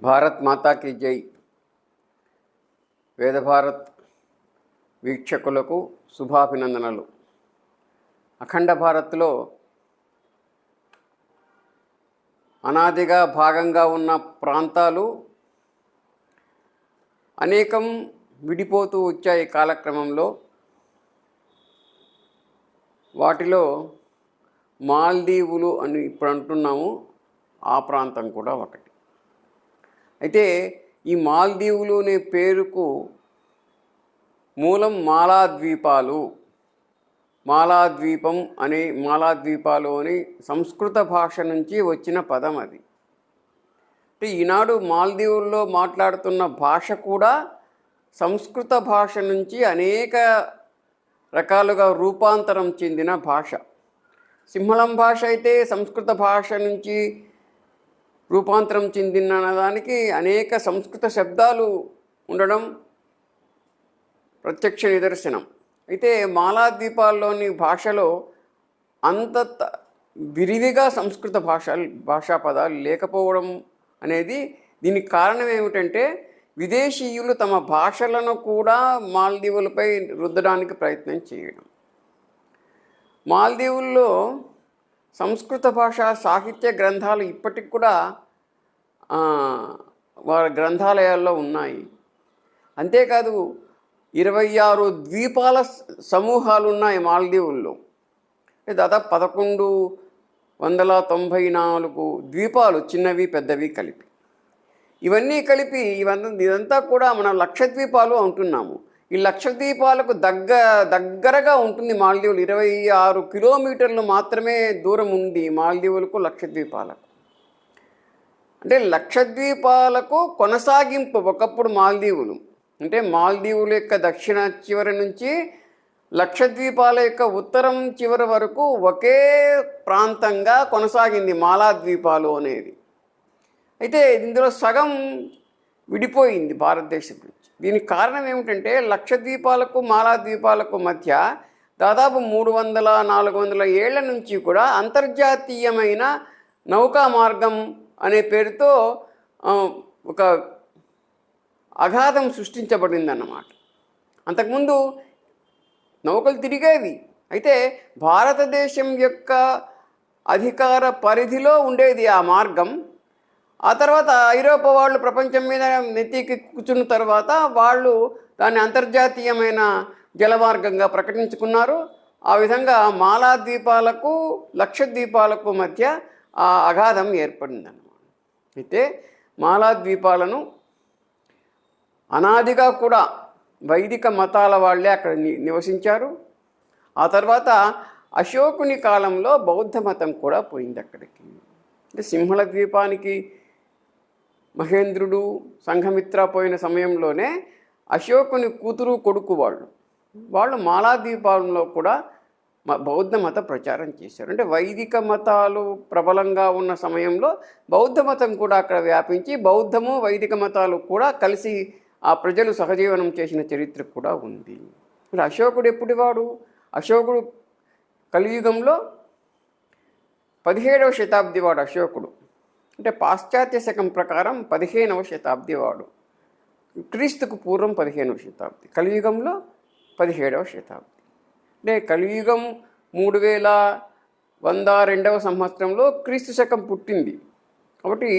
భారత్ మాతాకి జై. వేదభారత్ వీక్షకులకు శుభాభినందనలు. అఖండ భారత్లో అనాదిగా భాగంగా ఉన్న ప్రాంతాలు అనేకం విడిపోతూ వచ్చాయి కాలక్రమంలో. వాటిలో మాల్దీవులు అని ఇప్పుడు అంటున్నాము. ఆ ప్రాంతం కూడా ఒకటి. అయితే ఈ మాల్దీవులు అనే పేరుకు మూలం మాలాద్వీపాలు. మాలాద్వీపం అనే మాలాద్వీపాలు అని సంస్కృత భాష నుంచి వచ్చిన పదం అది. అంటే ఈనాడు మాల్దీవుల్లో మాట్లాడుతున్న భాష కూడా సంస్కృత భాష నుంచి అనేక రకాలుగా రూపాంతరం చెందిన భాష. సింహళం భాష అయితే సంస్కృత భాష నుంచి రూపాంతరం చెందిన దానికి అనేక సంస్కృత శబ్దాలు ఉండడం ప్రత్యక్ష నిదర్శనం. అయితే మాలాద్వీపాల్లోని భాషలో అంత విరివిగా సంస్కృత భాష భాషా పదాలు లేకపోవడం అనేది దీనికి కారణం ఏమిటంటే విదేశీయులు తమ భాషలను కూడా మాల్దీవులపై రుద్దడానికి ప్రయత్నం చేయడం. మాల్దీవుల్లో సంస్కృత భాష సాహిత్య గ్రంథాలు ఇప్పటికి కూడా వారి గ్రంథాలయాల్లో ఉన్నాయి. అంతేకాదు ఇరవై ఆరు ద్వీపాల సమూహాలు ఉన్నాయి మాల్దీవుల్లో. దాదాపు పదకొండు వందల తొంభై నాలుగు ద్వీపాలు చిన్నవి పెద్దవి కలిపి. ఇవన్నీ కలిపి ఇవంతా ఇదంతా కూడా మనం లక్షద్వీపాలు అంటున్నాము. ఈ లక్షద్వీపాలకు దగ్గ దగ్గరగా ఉంటుంది మాల్దీవులు. ఇరవై ఆరు కిలోమీటర్లు మాత్రమే దూరం ఉంది మాల్దీవులకు లక్షద్వీపాలకు. అంటే లక్షద్వీపాలకు కొనసాగింపు ఒకప్పుడు మాల్దీవులు. అంటే మాల్దీవుల యొక్క దక్షిణ చివరి నుంచి లక్షద్వీపాల యొక్క ఉత్తరం చివరి వరకు ఒకే ప్రాంతంగా కొనసాగింది మాలాద్వీపాలు అనేది. అయితే ఇందులో సగం విడిపోయింది భారతదేశం నుంచి. దీనికి కారణం ఏమిటంటే లక్షద్వీపాలకు మాలాద్వీపాలకు మధ్య దాదాపు మూడు వందల నాలుగు వందల ఏళ్ళ నుంచి కూడా అంతర్జాతీయమైన నౌకా మార్గం అనే పేరుతో ఒక అగాధం సృష్టించబడిందన్నమాట. అంతకుముందు నౌకలు తిరిగేవి. అయితే భారతదేశం యొక్క అధికార పరిధిలో ఉండేది ఆ మార్గం. ఆ తర్వాత ఐరోపా వాళ్ళు ప్రపంచం మీద నెత్తికి కూర్చున్న తర్వాత వాళ్ళు దాన్ని అంతర్జాతీయమైన జలమార్గంగా ప్రకటించుకున్నారు. ఆ విధంగా మాలాద్వీపాలకు లక్షద్వీపాలకు మధ్య ఆ అగాధం ఏర్పడిందన్నమాట. అయితే మాలాద్వీపాలను అనాదిగా కూడా వైదిక మతాల వాళ్ళే అక్కడ ని- నివసించారు. ఆ తర్వాత అశోకుని కాలంలో బౌద్ధ మతం కూడా పోయింది అక్కడికి అంటే సింహళ ద్వీపానికి మహేంద్రుడు సంఘమిత్ర పోయిన సమయంలోనే అశోకుని కూతురు కొడుకు వాళ్ళు. వాళ్ళు మాలాద్వీపాలలో కూడా మ- బౌద్ధ మత ప్రచారం చేశారు. అంటే వైదిక మతాలు ప్రబలంగా ఉన్న సమయంలో బౌద్ధ మతం కూడా అక్కడ వ్యాపించి బౌద్ధము వైదిక మతాలు కూడా కలిసి ఆ ప్రజలు సహజీవనం చేసిన చరిత్ర కూడా ఉంది. మరి అశోకుడు ఎప్పటివాడు అశోకుడు కలియుగంలో పదిహేడవ శతాబ్ది వాడు అశోకుడు. అంటే పాశ్చాత్య శకం ప్రకారం పదిహేనవ శతాబ్ది వాడు. క్రీస్తుకు పూర్వం పదిహేనవ శతాబ్ది కలియుగంలో పదిహేడవ శతాబ్ది. అంటే కలియుగం మూడు వేల వంద రెండవ సంవత్సరంలో క్రీస్తు శకం పుట్టింది. కాబట్టి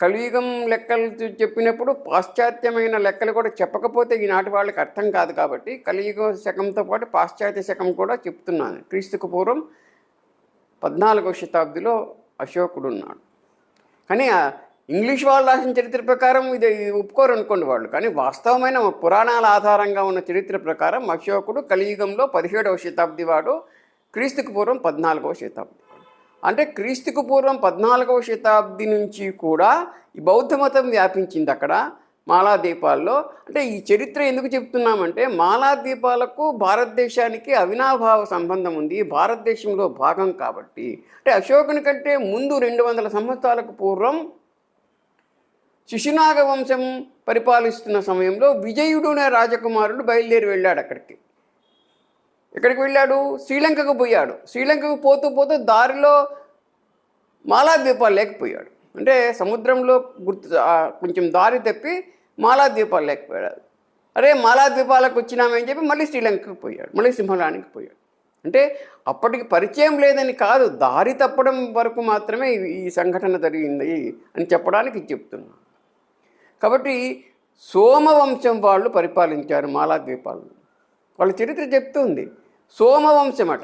కలియుగం లెక్కలు చెప్పినప్పుడు పాశ్చాత్యమైన లెక్కలు కూడా చెప్పకపోతే ఈనాటి వాళ్ళకి అర్థం కాదు కాబట్టి కలియుగ శకంతో పాటు పాశ్చాత్య శకం కూడా చెప్తున్నాను. క్రీస్తుకు పూర్వం పద్నాలుగవ శతాబ్దిలో అశోకుడు ఉన్నాడు. కానీ ఇంగ్లీష్ వాళ్ళు రాసిన చరిత్ర ప్రకారం ఇది ఒప్పుకోరు అనుకోండి వాళ్ళు. కానీ వాస్తవమైన పురాణాల ఆధారంగా ఉన్న చరిత్ర ప్రకారం అశోకుడు కలియుగంలో పదిహేడవ శతాబ్ది వాడు క్రీస్తుకు పూర్వం పద్నాలుగవ శతాబ్ది అంటే క్రీస్తుకు పూర్వం పద్నాలుగవ శతాబ్ది నుంచి కూడా ఈ బౌద్ధ మతం వ్యాపించింది అక్కడ. మాలాద్వీపాల్లో అంటే ఈ చరిత్ర ఎందుకు చెప్తున్నామంటే మాలాద్వీపాలకు భారతదేశానికి అవినాభావ సంబంధం ఉంది. భారతదేశంలో భాగం కాబట్టి. అంటే అశోకుని కంటే ముందు రెండు వందల సంవత్సరాలకు పూర్వం శిశునాగ వంశం పరిపాలిస్తున్న సమయంలో విజయుడు అనే రాజకుమారుడు బయలుదేరి వెళ్ళాడు అక్కడికి. ఎక్కడికి వెళ్ళాడు? శ్రీలంకకు పోయాడు. శ్రీలంకకు పోతూ పోతూ దారిలో మాలాద్వీపాలు లేకపోయాడు. అంటే సముద్రంలో గుర్తు కొంచెం దారి తప్పి మాలా ద్వీపాలు లేకపోయాడు. అరే మాలా ద్వీపాలకు వచ్చినామని చెప్పి మళ్ళీ శ్రీలంకకు పోయాడు. మళ్ళీ సింహరానికి పోయాడు. అంటే అప్పటికి పరిచయం లేదని కాదు దారి తప్పడం వరకు మాత్రమే ఈ- సంఘటన జరిగింది అని చెప్పడానికి చెప్తున్నాను కాబట్టి సోమవంశం వాళ్ళు పరిపాలించారు మాలాద్వీపాలను. వాళ్ళ చరిత్ర చెప్తుంది. సోమవంశం అట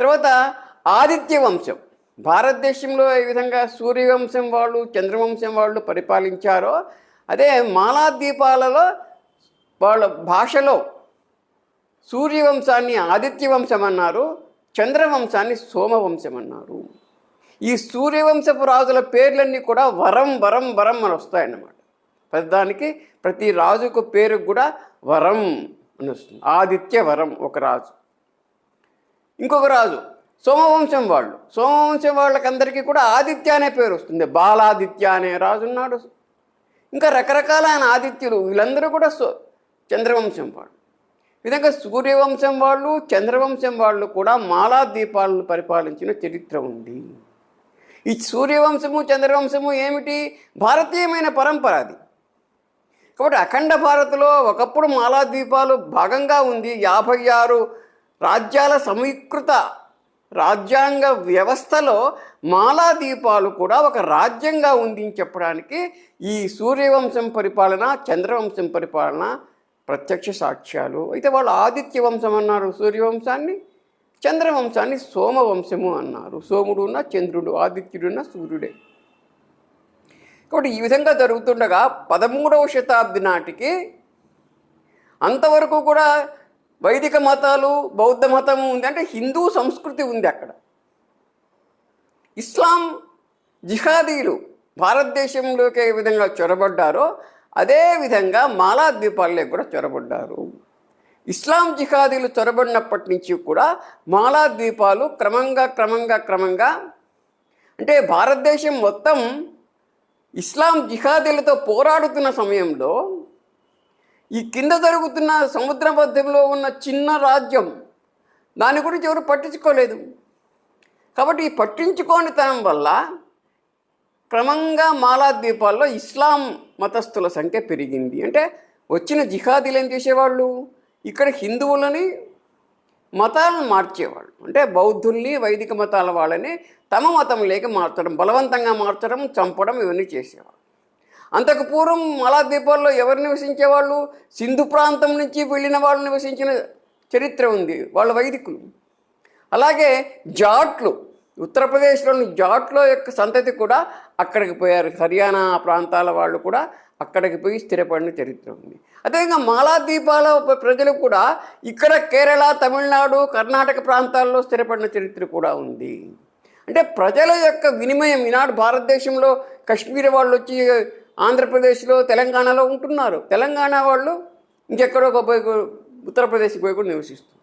తర్వాత ఆదిత్య వంశం భారతదేశంలో ఏ విధంగా సూర్యవంశం వాళ్ళు చంద్రవంశం వాళ్ళు పరిపాలించారో అదే మాలాద్వీపాలలో వాళ్ళ భాషలో సూర్యవంశాన్ని ఆదిత్యవంశం అన్నారు చంద్రవంశాన్ని సోమవంశం అన్నారు ఈ సూర్యవంశపు రాజుల పేర్లన్నీ కూడా వరం వరం వరం అని వస్తాయన్నమాట. ప్రతిదానికి ప్రతి రాజుకు పేరు కూడా వరం అని వస్తుంది. ఆదిత్య వరం ఒక రాజు. ఇంకొక రాజు సోమవంశం వాళ్ళు. సోమవంశం వాళ్ళకందరికీ కూడా ఆదిత్య అనే పేరు వస్తుంది. బాలాదిత్య అనే రాజు ఉన్నాడు ఇంకా రకరకాలైన ఆదిత్యులు వీళ్ళందరూ కూడా సో చంద్రవంశం వాళ్ళు. విధంగా సూర్యవంశం వాళ్ళు చంద్రవంశం వాళ్ళు కూడా మాలా ద్వీపాలను పరిపాలించిన చరిత్ర ఉంది. ఈ సూర్యవంశము చంద్రవంశము ఏమిటి? భారతీయమైన పరంపర అది. కాబట్టి అఖండ భారత్లో ఒకప్పుడు మాలా ద్వీపాలు భాగంగా ఉంది. యాభై ఆరు రాజ్యాల సమీకృత రాజ్యాంగ వ్యవస్థలో మాలాద్వీపాలు కూడా ఒక రాజ్యంగా ఉంది అని చెప్పడానికి ఈ సూర్యవంశం పరిపాలన చంద్రవంశం పరిపాలన ప్రత్యక్ష సాక్ష్యాలు. అయితే వాళ్ళు ఆదిత్య వంశం అన్నారు సూర్యవంశాన్ని చంద్రవంశాన్ని సోమవంశము అన్నారు. సోముడున్న చంద్రుడు ఆదిత్యుడున్న సూర్యుడే. కాబట్టి ఈ విధంగా జరుగుతుండగా పదమూడవ శతాబ్ది నాటికి అంతవరకు కూడా వైదిక మతాలు బౌద్ధ మతం ఉంది. అంటే హిందూ సంస్కృతి ఉంది అక్కడ. ఇస్లాం జిహాదీలు భారతదేశంలోకి ఏ విధంగా చొరబడ్డారో అదే విధంగా మాలాద్వీపాల్లో కూడా చొరబడ్డారు. ఇస్లాం జిహాదీలు చొరబడినప్పటి నుంచి కూడా మాలాద్వీపాలు క్రమంగా క్రమంగా క్రమంగా అంటే భారతదేశం మొత్తం ఇస్లాం జిహాదీలతో పోరాడుతున్న సమయంలో ఈ కింద జరుగుతున్న సముద్ర మధ్యంలో ఉన్న చిన్న రాజ్యం దాని గురించి ఎవరు పట్టించుకోలేదు. కాబట్టి ఈ పట్టించుకోనితనం వల్ల క్రమంగా మాలాద్వీపాల్లో ఇస్లాం మతస్థుల సంఖ్య పెరిగింది. అంటే వచ్చిన జిహాదీలు ఏం చేసేవాళ్ళు? ఇక్కడ హిందువులని మతాలను మార్చేవాళ్ళు. అంటే బౌద్ధుల్ని వైదిక మతాల వాళ్ళని తమ మతం లేక మార్చడం బలవంతంగా మార్చడం చంపడం ఇవన్నీ చేసేవాళ్ళు. అంతకు పూర్వం మలాద్వీపాల్లో ఎవరు నివసించేవాళ్ళు? సింధు ప్రాంతం నుంచి వెళ్ళిన వాళ్ళు నివసించిన చరిత్ర ఉంది వాళ్ళ వైదికులు. అలాగే జాట్లు ఉత్తరప్రదేశ్లోని జాట్లో యొక్క సంతతి కూడా అక్కడికి పోయారు. హర్యానా ప్రాంతాల వాళ్ళు కూడా అక్కడికి పోయి స్థిరపడిన చరిత్ర ఉంది. అదేవిధంగా మాలాద్వీపాల ప్రజలు కూడా ఇక్కడ కేరళ తమిళనాడు కర్ణాటక ప్రాంతాల్లో స్థిరపడిన చరిత్ర కూడా ఉంది. అంటే ప్రజల యొక్క వినిమయం ఈనాడు భారతదేశంలో కశ్మీర్ వాళ్ళు వచ్చి ఆంధ్రప్రదేశ్లో తెలంగాణలో ఉంటున్నారు. తెలంగాణ వాళ్ళు ఇంకెక్కడో ఒక పోయి ఉత్తరప్రదేశ్కి పోయి కూడా నివసిస్తున్నారు.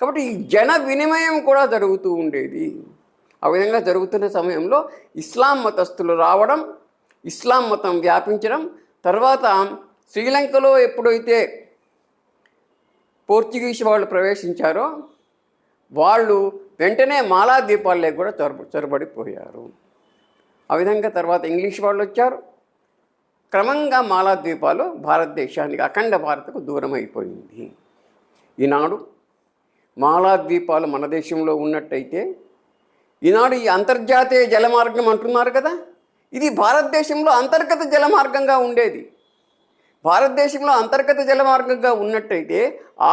కాబట్టి ఈ జన వినిమయం కూడా జరుగుతూ ఉండేది. ఆ విధంగా జరుగుతున్న సమయంలో ఇస్లాం మతస్థులు రావడం ఇస్లాం మతం వ్యాపించడం తర్వాత శ్రీలంకలో ఎప్పుడైతే పోర్చుగీస్ వాళ్ళు ప్రవేశించారో వాళ్ళు వెంటనే మాలాద్వీపాల్లో కూడా చొరబ చొరబడిపోయారు. ఆ విధంగా తర్వాత ఇంగ్లీష్ వాళ్ళు వచ్చారు. క్రమంగా మాలాద్వీపాలు భారతదేశానికి అఖండ భారత్కు దూరం అయిపోయింది ఈనాడు మాలాద్వీపాలు మన దేశంలో ఉన్నట్టయితే ఈనాడు ఈ అంతర్జాతీయ జలమార్గం అంటున్నారు కదా? ఇది భారతదేశంలో అంతర్గత జలమార్గంగా ఉండేది. భారతదేశంలో అంతర్గత జలమార్గంగా ఉన్నట్టయితే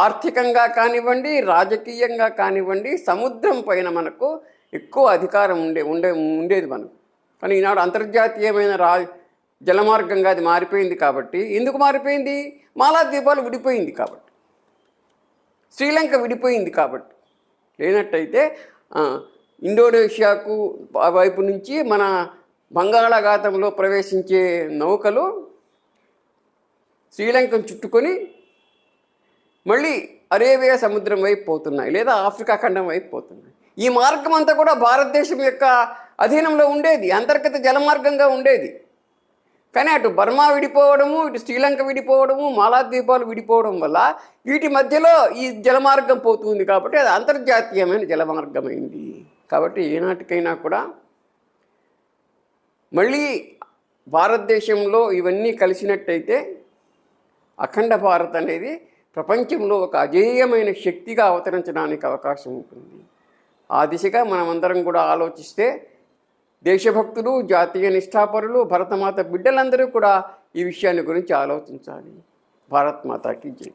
ఆర్థికంగా కానివ్వండి రాజకీయంగా కానివ్వండి సముద్రం పైన మనకు ఎక్కువ అధికారం ఉండే ఉండే ఉండేది మనకు. కానీ ఈనాడు అంతర్జాతీయమైన రా జలమార్గంగా అది మారిపోయింది కాబట్టి. ఎందుకు మారిపోయింది? మాలాద్వీపాలు విడిపోయింది కాబట్టి. శ్రీలంక విడిపోయింది కాబట్టి. లేనట్టయితే ఇండోనేషియాకు వైపు నుంచి మన బంగాళాఖాతంలో ప్రవేశించే నౌకలు శ్రీలంకను చుట్టుకొని మళ్ళీ అరేబియా సముద్రం వైపు పోతున్నాయి లేదా ఆఫ్రికా ఖండం వైపు పోతున్నాయి. ఈ మార్గం అంతా కూడా భారతదేశం యొక్క అధీనంలో ఉండేది అంతర్గత జలమార్గంగా ఉండేది. కానీ అటు బర్మా విడిపోవడము ఇటు శ్రీలంక విడిపోవడము మాలాద్వీపాలు విడిపోవడం వల్ల వీటి మధ్యలో ఈ జలమార్గం పోతుంది కాబట్టి అది అంతర్జాతీయమైన జలమార్గమైంది. కాబట్టి ఏనాటికైనా కూడా మళ్ళీ భారతదేశంలో ఇవన్నీ కలిసినట్టయితే అఖండ భారత్ అనేది ప్రపంచంలో ఒక అజేయమైన శక్తిగా అవతరించడానికి అవకాశం ఉంటుంది. ఆ దిశగా మనమందరం కూడా ఆలోచిస్తే దేశభక్తులు జాతీయ నిష్ఠాపరులు భరతమాత బిడ్డలందరూ కూడా ఈ విషయాన్ని గురించి ఆలోచించాలి. భారత్ మాతాకి జై.